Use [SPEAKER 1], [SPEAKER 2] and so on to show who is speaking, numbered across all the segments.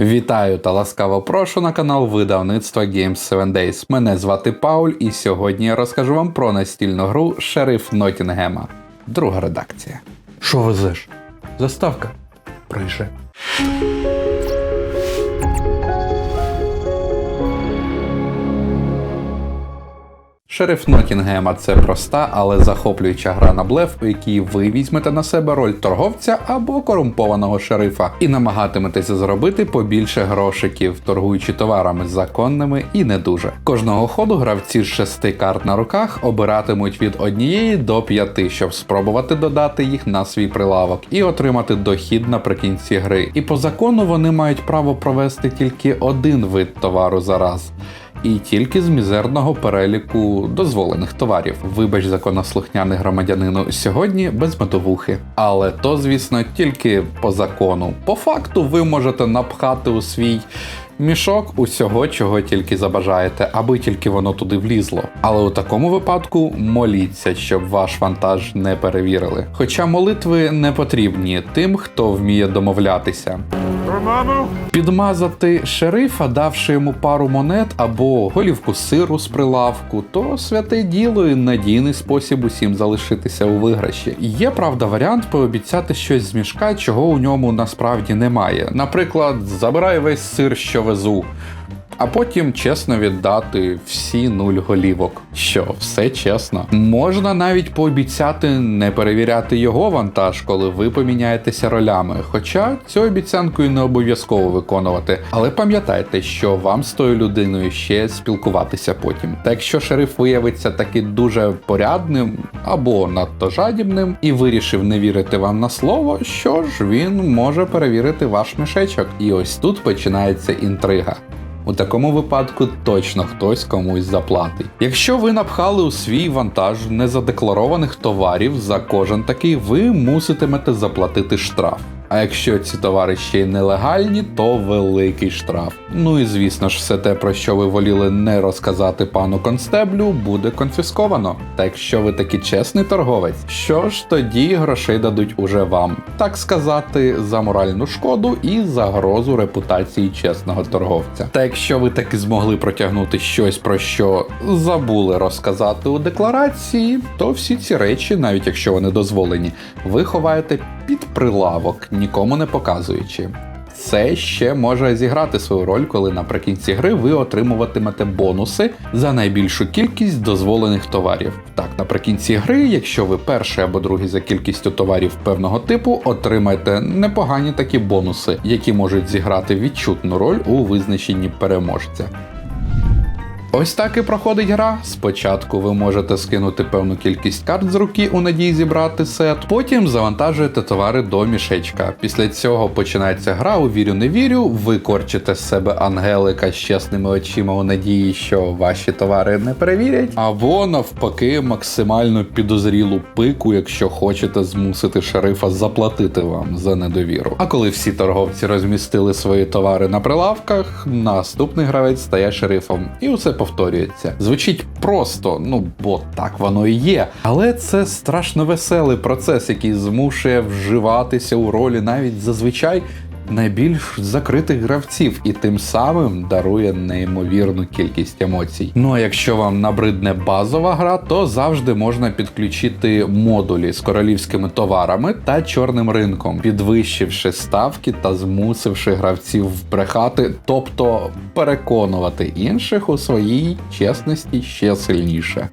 [SPEAKER 1] Вітаю та ласкаво прошу на канал видавництва Games 7 Days. Мене звати Пауль, і сьогодні я розкажу вам про настільну гру Шериф Нотінгема. Друга редакція. Що везеш? Заставка. Прише. Шериф Нотінгема це проста, але захоплююча гра на блеф, у якій ви візьмете на себе роль торговця або корумпованого шерифа і намагатиметеся зробити побільше грошиків, торгуючи товарами законними і не дуже. Кожного ходу гравці з шести карт на руках обиратимуть від однієї до п'яти, щоб спробувати додати їх на свій прилавок і отримати дохід наприкінці гри. І по закону вони мають право провести тільки один вид товару за раз і тільки з мізерного переліку дозволених товарів. Вибач, законослухняний громадянину сьогодні без медовухи. Але то, звісно, тільки по закону. По факту ви можете напхати у свій. Мішок усього, чого тільки забажаєте, аби тільки воно туди влізло. Але у такому випадку моліться, щоб ваш вантаж не перевірили. Хоча молитви не потрібні тим, хто вміє домовлятися. Підмазати шерифа, давши йому пару монет або голівку сиру з прилавку, то святе діло і надійний спосіб усім залишитися у виграші. Є правда варіант пообіцяти щось з мішка, чого у ньому насправді немає. Наприклад, забирай весь сир, що везу. А потім чесно віддати всі нуль голівок. Що, все чесно. Можна навіть пообіцяти не перевіряти його вантаж, коли ви поміняєтеся ролями. Хоча цю обіцянку і не обов'язково виконувати. Але пам'ятайте, що вам з тою людиною ще спілкуватися потім. Та якщо шериф виявиться таки дуже порядним або надто жадібним і вирішив не вірити вам на слово, що ж він може перевірити ваш мішечок. І ось тут починається інтрига. У такому випадку точно хтось комусь заплатить. Якщо ви напхали у свій вантаж незадекларованих товарів за кожен такий, ви муситимете заплатити штраф. А якщо ці товари ще й нелегальні, то великий штраф. Ну і звісно ж, все те, про що ви воліли не розказати пану констеблю, буде конфісковано. Та якщо ви таки чесний торговець, що ж тоді грошей дадуть уже вам, так сказати, за моральну шкоду і загрозу репутації чесного торговця. Та якщо ви таки змогли протягнути щось, про що забули розказати у декларації, то всі ці речі, навіть якщо вони дозволені, ви ховаєте під прилавок, нікому не показуючи. Це ще може зіграти свою роль, коли наприкінці гри ви отримуватимете бонуси за найбільшу кількість дозволених товарів. Так, наприкінці гри, якщо ви перший або другий за кількістю товарів певного типу, отримаєте непогані такі бонуси, які можуть зіграти відчутну роль у визначенні переможця. Ось так і проходить гра. Спочатку ви можете скинути певну кількість карт з руки у надії зібрати сет, потім завантажуєте товари до мішечка. Після цього починається гра у вірю не вірю. Ви корчите з себе ангелика з чесними очима у надії, що ваші товари не перевірять, або навпаки, максимально підозрілу пику, якщо хочете змусити шерифа заплатити вам за недовіру. А коли всі торговці розмістили свої товари на прилавках, наступний гравець стає шерифом, і усе повторюється. Звучить просто, ну бо так воно і є. Але це страшно веселий процес, який змушує вживатися у ролі навіть зазвичай. Найбільш закритих гравців і тим самим дарує неймовірну кількість емоцій. Ну а якщо вам набридне базова гра, то завжди можна підключити модулі з королівськими товарами та чорним ринком, підвищивши ставки та змусивши гравців брехати, тобто переконувати інших у своїй чесності ще сильніше.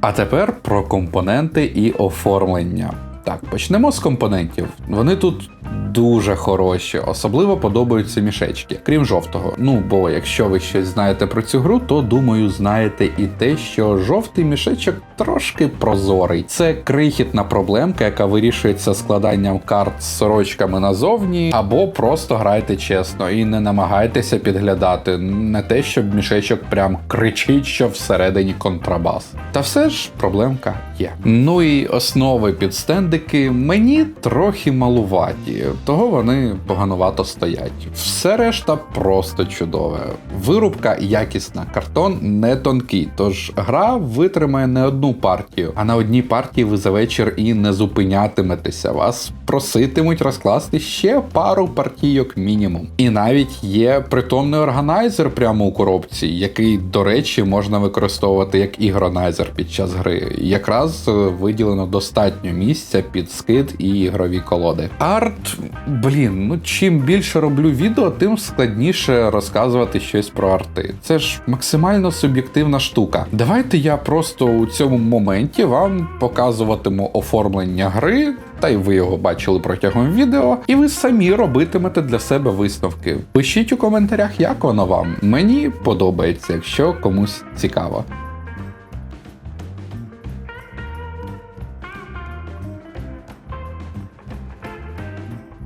[SPEAKER 1] А тепер про компоненти і оформлення. Так, почнемо з компонентів. Вони тут дуже хороші, особливо подобаються мішечки, крім жовтого. Ну бо якщо ви щось знаєте про цю гру, то думаю, знаєте і те, що жовтий мішечок трошки прозорий. Це крихітна проблемка, яка вирішується складанням карт з сорочками назовні, або просто грайте чесно і не намагайтеся підглядати. Не те, щоб мішечок прям кричить, що всередині контрабас. Та все ж проблемка є. Ну і основи під стендики мені трохи малуваті того вони поганувато стоять. Все решта просто чудове. Вирубка якісна, картон не тонкий, тож гра витримає не одну партію, а на одній партії ви за вечір і не зупинятиметеся. Вас проситимуть розкласти ще пару партійок мінімум. І навіть є притомний органайзер прямо у коробці, який, до речі, можна використовувати як ігронайзер під час гри. Якраз е, виділено достатньо місця під скид і ігрові колоди. Арт, блін, ну чим більше роблю відео, тим складніше розказувати щось про арти. Це ж максимально суб'єктивна штука. Давайте я просто у цьому моменті вам показуватиму оформлення гри. Та й ви його бачили протягом відео, і ви самі робитимете для себе висновки. Пишіть у коментарях, як воно вам. Мені подобається, якщо комусь цікаво.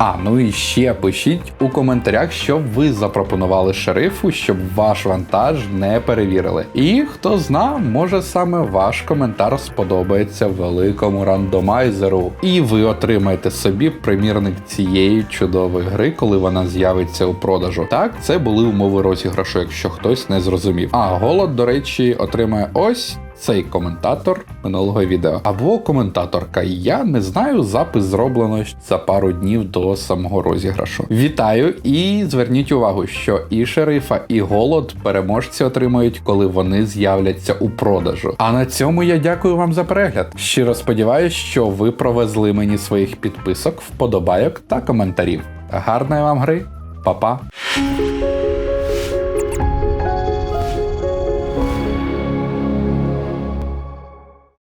[SPEAKER 1] А, ну і ще пишіть у коментарях, що ви запропонували шерифу, щоб ваш вантаж не перевірили. І хто зна, може саме ваш коментар сподобається великому рандомайзеру. І ви отримаєте собі примірник цієї чудової гри, коли вона з'явиться у продажу. Так, це були умови розіграшу, якщо хтось не зрозумів. А голод, до речі, отримає ось цей коментатор минулого відео. Або коментаторка. Я не знаю, запис зроблено за пару днів до самого розіграшу. Вітаю і зверніть увагу, що і шерифа, і голод переможці отримають, коли вони з'являться у продажу. А на цьому я дякую вам за перегляд. Щиро сподіваюся, що ви провезли мені своїх підписок, вподобайок та коментарів. Гарної вам гри, Па-па!